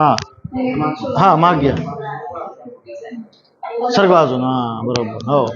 हा. हा माग घ्या. सर्व अजून हा बरोबर हो.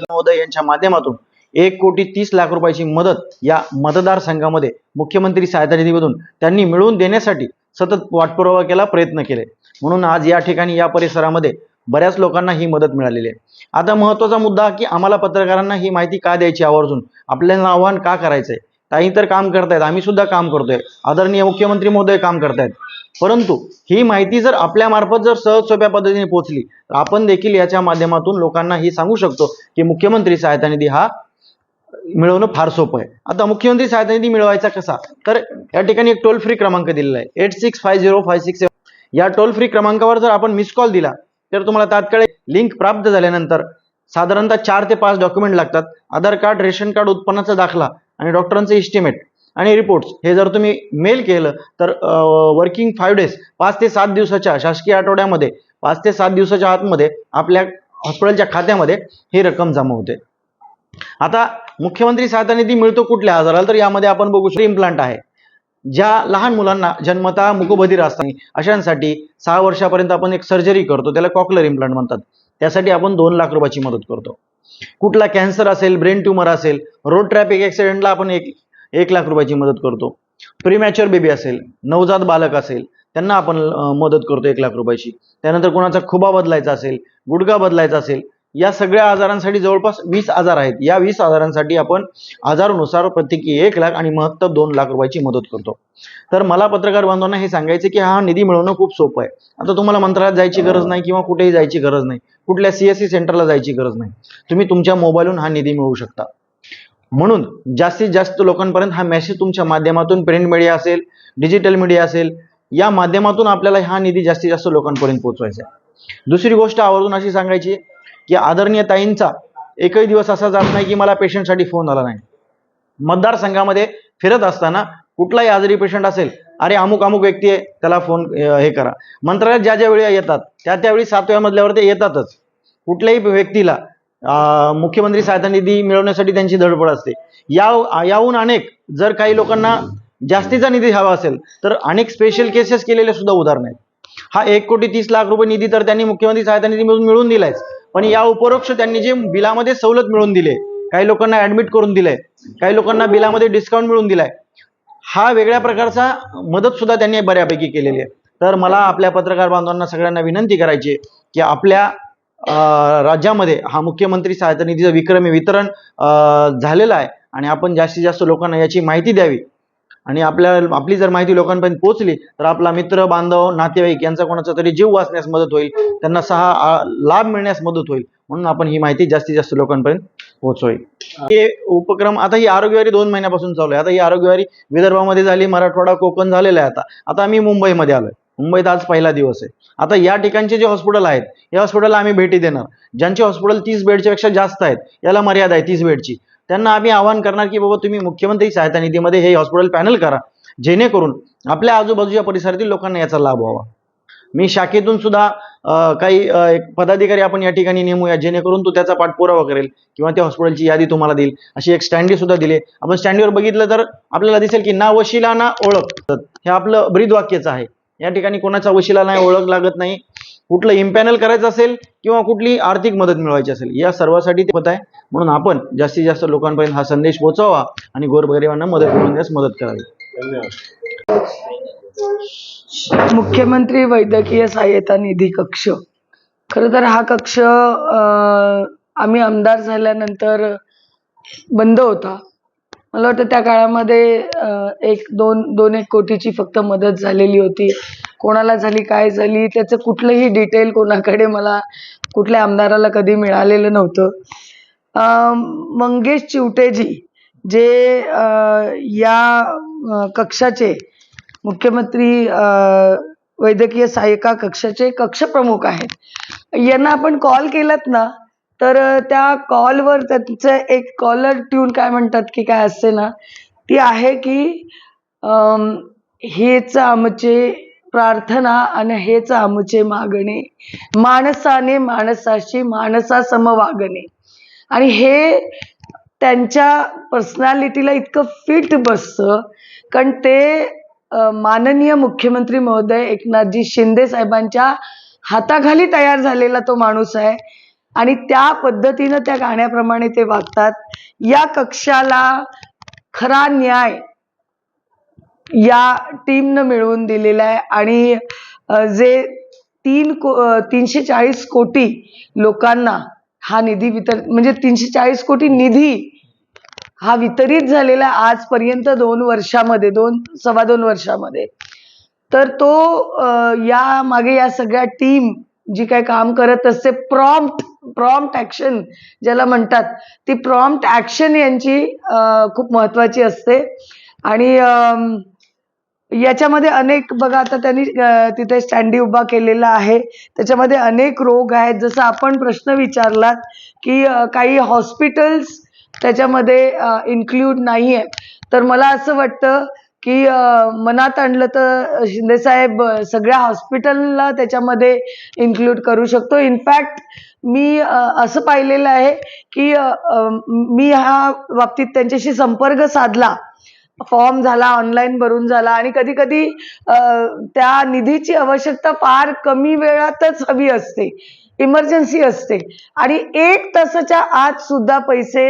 महोदय यांच्या माध्यमातून एक कोटी तीस लाख रुपयाची मदत या मतदारसंघामध्ये मुख्यमंत्री सहायता निधीमधून त्यांनी मिळवून देण्यासाठी सतत पाठपुरावा केला प्रयत्न केले. म्हणून आज या ठिकाणी या परिसरामध्ये बऱ्याच लोकांना ही मदत मिळालेली आहे. आता महत्त्वाचा मुद्दा की आम्हाला पत्रकारांना ही माहिती का द्यायची आवर्जून? आपल्याला आव्हान का करायचंय? ताई तर काम करतायत आम्ही सुद्धा काम करतोय. आदरणीय मुख्यमंत्री महोदय काम करतायत. परंतु ही माहिती जर आपल्या मार्फत जर सहज सोप्या पद्धतीने पोहोचली तर आपण देखील याच्या माध्यमातून लोकांना ही सांगू शकतो की मुख्यमंत्री सहायता निधी हा मिळवणं फार सोपं आहे. आता मुख्यमंत्री सहायता निधी मिळवायचा कसा? तर या ठिकाणी एक टोल फ्री क्रमांक दिलेला आहे. Eight six five zero five six या टोल फ्री क्रमांकावर जर आपण मिस कॉल दिला तर तुम्हाला तात्काळ लिंक प्राप्त झाल्यानंतर साधारणतः चार ते पाच डॉक्युमेंट लागतात. आधार कार्ड रेशन कार्ड उत्पन्नाचा दाखला आणि डॉक्टरांचे इस्टिमेट आणि रिपोर्ट्स हे जर तुम्ही मेल केलं तर वर्किंग फाईव्ह डेज पाच ते सात दिवसाच्या शासकीय आठवड्यामध्ये पाच ते सात दिवसाच्या आतमध्ये आपल्या हॉस्पिटलच्या खात्यामध्ये ही रक्कम जमा होते. आता मुख्यमंत्री सहायता निधी मिळतो कुठल्या आजाराला? तर यामध्ये आपण बघू शकतो इम्प्लांट आहे. ज्या लहान मुलांना जन्मता मुकबधीर असताना अशांसाठी सहा वर्षापर्यंत आपण एक सर्जरी करतो त्याला कॉकलर इम्प्लांट म्हणतात. त्यासाठी आपण दोन लाख रुपयाची मदत करतो. कुठला कॅन्सर असेल ब्रेन ट्यूमर असेल रोड ट्रॅफिक ॲक्सिडेंटला आपण एक एक लाख रुपयाची मदत करतो. प्रीमॅच्युअर बेबी असेल नवजात बालक असेल त्यांना आपण मदत करतो एक लाख रुपयाची. त्यानंतर कोणाचा खुबा बदलायचा असेल गुडघा बदलायचा असेल या सगळ्या आजारांसाठी जवळपास वीस आजार आहेत. या वीस आजारांसाठी आपण आजारानुसार प्रत्येकी एक लाख आणि महत्तम दोन लाख रुपयाची मदत करतो. तर मला पत्रकार बांधवांना हे सांगायचं की हा निधी मिळवणं खूप सोपं आहे. आता तुम्हाला मंत्रालयात जायची गरज नाही किंवा कुठेही जायची गरज नाही. कुठल्या सीएससी सेंटरला जायची गरज नाही. तुम्ही तुमच्या मोबाईलहून हा निधी मिळवू शकता. म्हणून जास्तीत जास्त लोकांपर्यंत हा मेसेज तुमच्या माध्यमातून प्रिंट मीडिया असेल डिजिटल मीडिया असेल या माध्यमातून आपल्याला हा निधी जास्तीत जास्त लोकांपर्यंत पोहोचवायचा आहे. दुसरी गोष्ट आवर्जून अशी सांगायची की आदरणीय ताईंचा एकही दिवस असा जात नाही की मला पेशंटसाठी फोन आला नाही. मतदारसंघामध्ये फिरत असताना कुठलाही आजारी पेशंट असेल अरे अमुक अमुक व्यक्ती आहे त्याला फोन हे करा. मंत्रालयात ज्या ज्या वेळी येतात त्या त्यावेळी सातव्या मजल्यावर ते येतातच. कुठल्याही व्यक्तीला मुख्यमंत्री सहायता निधी मिळवण्यासाठी त्यांची धडपड असते. या याहून अनेक जर काही लोकांना जास्तीचा निधी हवा असेल तर अनेक स्पेशल केसेस केलेले सुद्धा उदाहरण आहेत. हा एक कोटी तीस लाख रुपये निधी तर त्यांनी मुख्यमंत्री सहायता निधी मिळून मिळून दिलायच. पण या उपरोक्ष त्यांनी जे बिलामध्ये सवलत मिळवून दिली काही लोकांना ऍडमिट करून दिलंय काही लोकांना बिलामध्ये डिस्काउंट मिळून दिलाय हा वेगळ्या प्रकारचा मदत सुद्धा त्यांनी बऱ्यापैकी केलेली आहे. तर मला आपल्या पत्रकार बांधवांना सगळ्यांना विनंती करायची आहे की आपल्या राज्यामध्ये हा मुख्यमंत्री सहायता निधीचं विक्रमी वितरण झालेलं आहे आणि आपण जास्तीत जास्त लोकांना याची माहिती द्यावी. आणि आपल्या आपली जर माहिती लोकांपर्यंत पोहोचली तर आपला मित्र बांधव नातेवाईक यांचा कोणाचा तरी जीव वाचण्यास मदत होईल. त्यांना सहा लाभ मिळण्यास मदत होईल. म्हणून आपण ही माहिती जास्तीत जास्त लोकांपर्यंत पोहोचवेल हे उपक्रम आता ही आरोग्यवारी दोन महिन्यापासून चालू आहे. आता ही आरोग्यवारी विदर्भामध्ये झाली मराठवाडा कोकण झालेलं आहे आता. आता आम्ही मुंबईमध्ये आलोय. मुंबईत आज पहिला दिवस आहे. आता या ठिकाणचे जे हॉस्पिटल आहेत या हॉस्पिटलला आम्ही भेटी देणार. ज्यांचे हॉस्पिटल तीस बेडच्या पेक्षा जास्त आहेत याला मर्यादा आहे तीस बेडची. त्यांना आम्ही आवाहन करणार की बाबा तुम्ही मुख्यमंत्री सहायता निधीमध्ये हे हॉस्पिटल पॅनल करा. जेणेकरून आपल्या आजूबाजूच्या परिसरातील लोकांना याचा लाभ व्हावा. मी शाखेतून सुद्धा काही एक पदाधिकारी आपण या ठिकाणी नेमूया जेणेकरून तो त्याचा पाठपुरावा करेल किंवा त्या हॉस्पिटलची यादी तुम्हाला देईल. अशी एक स्टँडी सुद्धा दिली. आपण स्टँडीवर बघितलं तर आपल्याला दिसेल की ना वशिला ना ओळख. हे आपलं ब्रीद वाक्यच आहे. या ठिकाणी कोणाचा वशिला नाही ओळख लागत नाही. कुठलं इम्पॅनल करायचं असेल किंवा कुठली आर्थिक मदत मिळवायची असेल या सर्वासाठी ते पत आहे. म्हणून आपण जास्तीत जास्त लोकांपर्यंत हा संदेश पोहोचावा आणि गोरगरिबांना मदत मिळवून मदत करावी. मुख्यमंत्री वैद्यकीय सहाय्यता निधी कक्ष. खरं तर हा कक्ष आम्ही आमदार झाल्यानंतर बंद होता. मला वाटतं त्या काळामध्ये एक दोन दोन एक कोटीची फक्त मदत झालेली होती. कोणाला झाली काय झाली त्याचं कुठलंही डिटेल कोणाकडे मला कुठल्या आमदाराला कधी मिळालेलं नव्हतं. मंगेश चिवटेजी जे या कक्षाचे मुख्यमंत्री वैद्यकीय सहायिका कक्षाचे कक्ष प्रमुख आहेत. यांना आपण कॉल केलात ना तर त्या कॉलवर त्यांचं एक कॉलर ट्यून काय म्हणतात की काय असते ना ती आहे की हेच आमचे प्रार्थना आणि हेच आमचे मागणे. माणसाने माणसाशी माणसासम वागणे आणि हे त्यांच्या पर्सनॅलिटीला इतकं फिट बसतं. कारण ते माननीय मुख्यमंत्री महोदय एकनाथजी शिंदे साहेबांच्या हाताखाली तयार झालेला तो माणूस आहे. आणि त्या पद्धतीनं त्या गाण्याप्रमाणे ते वागतात. या कक्षाला खरा न्याय या टीमनं मिळवून दिलेला आहे. आणि जे तीन को तीनशे चाळीस कोटी लोकांना हा निधी वितर म्हणजे तीनशे चाळीस कोटी निधी हा वितरित झालेला आजपर्यंत दोन वर्षामध्ये दोन सव्वा दोन वर्षामध्ये. तर तो या मागे या सगळ्या टीम जी काय काम करत असते प्रॉम्प्ट प्रॉम्प्ट ऍक्शन ज्याला म्हणतात ती प्रॉम्प्ट ऍक्शन यांची खूप महत्वाची असते. आणि याच्यामध्ये अनेक बघा आता त्यांनी तिथे स्टँडी उभा केलेला आहे. त्याच्यामध्ये अनेक रोग आहेत. जसं आपण प्रश्न विचारलात की काही हॉस्पिटल्स त्याच्यामध्ये इन्क्लूड नाही आहे तर मला असं वाटतं की मनात आणलं तर शिंदेसाहेब सगळ्या हॉस्पिटलला त्याच्यामध्ये इन्क्लूड करू शकतो. इनफॅक्ट मी असं पाहिलेलं आहे की मी ह्या बाबतीत त्यांच्याशी संपर्क साधला. फॉर्म झाला ऑनलाईन भरून झाला आणि कधी कधी त्या निधीची आवश्यकता फार कमी वेळातच हवी असते. इमर्जन्सी असते. आणि एक तासाच्या आत सुद्धा पैसे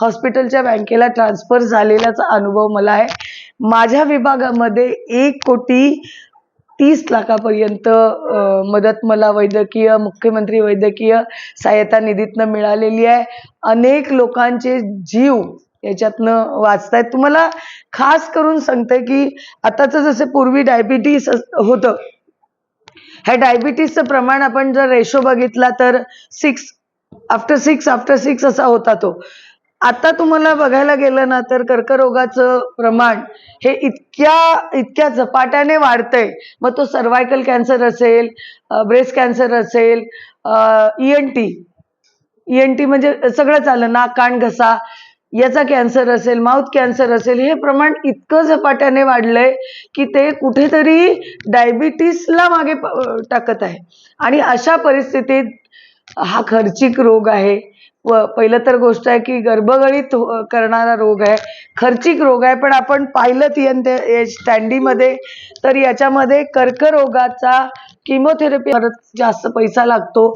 हॉस्पिटलच्या बँकेला ट्रान्सफर झालेल्याचा अनुभव मला आहे. माझ्या विभागामध्ये एक कोटी तीस लाखापर्यंत मदत मला वैद्यकीय मुख्यमंत्री वैद्यकीय सहायता निधीतनं मिळालेली आहे. अनेक लोकांचे जीव याच्यातनं वाचतायत. तुम्हाला खास करून सांगते की आताचं जसं पूर्वी डायबिटीस होतं. ह्या डायबिटीसचं प्रमाण आपण जर रेशो बघितला तर six after six after six असा होता तो. आता तुम्हाला बघायला गेलं ना तर कर्करोगाचं प्रमाण हे इतक्या इतक्या झपाट्याने वाढतंय. मग तो सर्वायकल कॅन्सर असेल ब्रेस्ट कॅन्सर असेल E N T E N T म्हणजे सगळंच आलं नाक कान घसा. याचा कॅन्सर असेल माउथ कॅन्सर असेल हे प्रमाण इतकं झपाट्याने वाढलंय की ते कुठेतरी डायबिटीसला मागे टाकत आहे. आणि अशा परिस्थितीत हा खर्चिक रोग आहे. व पहिलं तर गोष्ट आहे की गर्भगळीत हो-, करणारा रोग आहे. खर्चिक रोग आहे पण आपण पाहिलं ती स्टँडीमध्ये तर याच्यामध्ये कर्करोगाचा किमोथेरपी जास्त पैसा लागतो.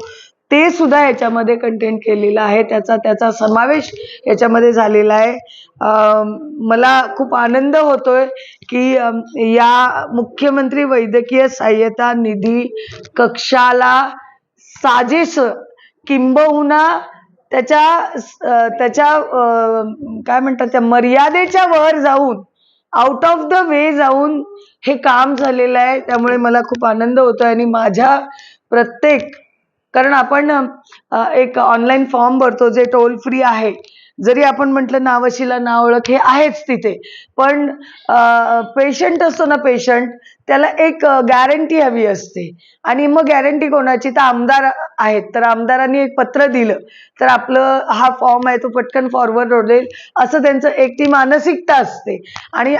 ते सुद्धा याच्यामध्ये कंटेंट केलेलं आहे. त्याचा त्याचा समावेश याच्यामध्ये झालेला आहे. मला खूप आनंद होतोय की या मुख्यमंत्री वैद्यकीय सहाय्यता निधी कक्षाला साजेस किंबहुना त्याच्या त्याच्या काय म्हणतात त्या मर्यादेच्या वर जाऊन आउट ऑफ द वे जाऊन हे काम झालेलं आहे. त्यामुळे मला खूप आनंद होतोय आणि माझ्या प्रत्येक कारण आपण एक ऑनलाईन फॉर्म भरतो जे टोल फ्री आहे. जरी आपण म्हटलं नावशीला नाव ओळख हे आहेच तिथे. पण पेशंट असतो ना पेशंट त्याला एक गॅरंटी हवी असते. आणि मग गॅरंटी कोणाची? तर आमदार आहेत. तर आमदारांनी एक पत्र दिलं. तर आपलं हा फॉर्म आहे तो पटकन फॉरवर्ड होईल. असं त्यांचं एक ती मानसिकता असते. आणि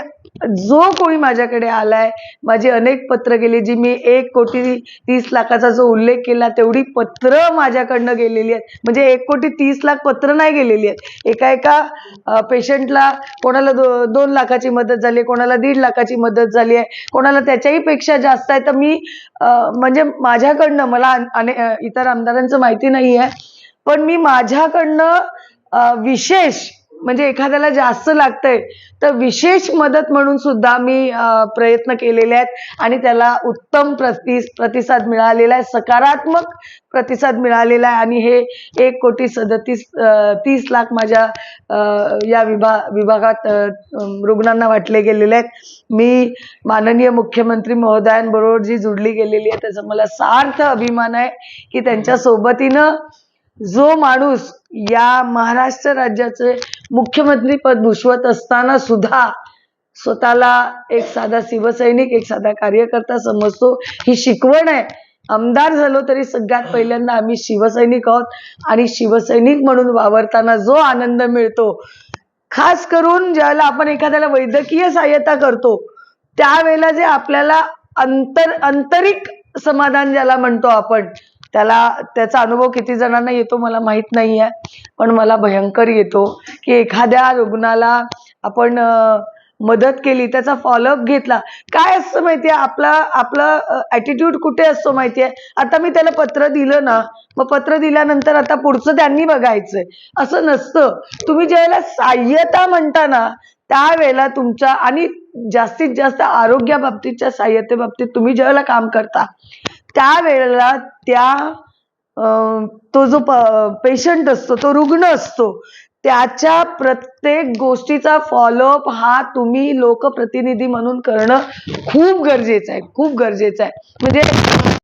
जो कोणी माझ्याकडे आलाय माझी अनेक पत्र गेली जी मी एक कोटी तीस लाखाचा जो उल्लेख केला तेवढी पत्र माझ्याकडनं गेलेली आहेत. म्हणजे एक कोटी तीस लाख पत्र नाही गेलेली आहेत. एका एका पेशंटला कोणाला दो, दोन लाखाची मदत झाली कोणाला दीड लाखाची मदत झाली आहे कोणाला त्याच्याही पेक्षा जास्त आहे. तर मी म्हणजे माझ्याकडनं मला अने- इतर आमदारांचं माहिती नाही आहे पण मी माझ्याकडनं विशेष म्हणजे एखाद्याला जास्त लागतंय तर विशेष मदत म्हणून सुद्धा मी प्रयत्न केलेले आहेत आणि त्याला उत्तम प्रति प्रतिसाद मिळालेला आहे सकारात्मक प्रतिसाद मिळालेला आहे आणि हे एक कोटी सदतीस तीस लाख माझ्या या विभा विभागात रुग्णांना वाटले गेलेले आहेत. मी माननीय मुख्यमंत्री महोदयांबरोबर जी जुडली गेलेली आहे. त्याचा मला सार्थ अभिमान आहे की त्यांच्या सोबतीनं जो माणूस या महाराष्ट्र राज्याचे मुख्यमंत्रीपद भूषवत असताना सुद्धा स्वतःला एक साधा शिवसैनिक एक साधा कार्यकर्ता समजतो. ही शिकवण आहे. आमदार झालो तरी सगळ्यात पहिल्यांदा आम्ही शिवसैनिक आहोत. आणि शिवसैनिक म्हणून वावरताना जो आनंद मिळतो खास करून ज्यावेळेला आपण एखाद्याला वैद्यकीय सहाय्यता करतो त्यावेळेला जे आपल्याला अंतर आंतरिक समाधान ज्याला म्हणतो आपण त्याला त्याचा अनुभव किती जणांना येतो मला माहीत नाही आहे पण मला भयंकर येतो की एखाद्या रुग्णाला आपण मदत केली त्याचा फॉलोअप घेतला. काय असतं माहितीये? आपला आपला ॲटिट्यूड कुठे असतो माहितीये? आता मी त्याला पत्र दिलं ना मग पत्र दिल्यानंतर आता पुढचं त्यांनी बघायचंय. असं नसतं. तुम्ही ज्यावेळेला सहाय्यता म्हणता ना त्यावेळेला तुमच्या आणि जास्तीत जास्त आरोग्या बाबतीतच्या सहाय्यते बाबतीत तुम्ही ज्यावेळेला काम करता त्यावेळेला त्या तो जो पेशंट असतो तो रुग्ण असतो त्याच्या प्रत्येक गोष्टीचा फॉलोअप हा तुम्ही लोकप्रतिनिधी म्हणून करणं खूप गरजेचं आहे खूप गरजेचं आहे. म्हणजे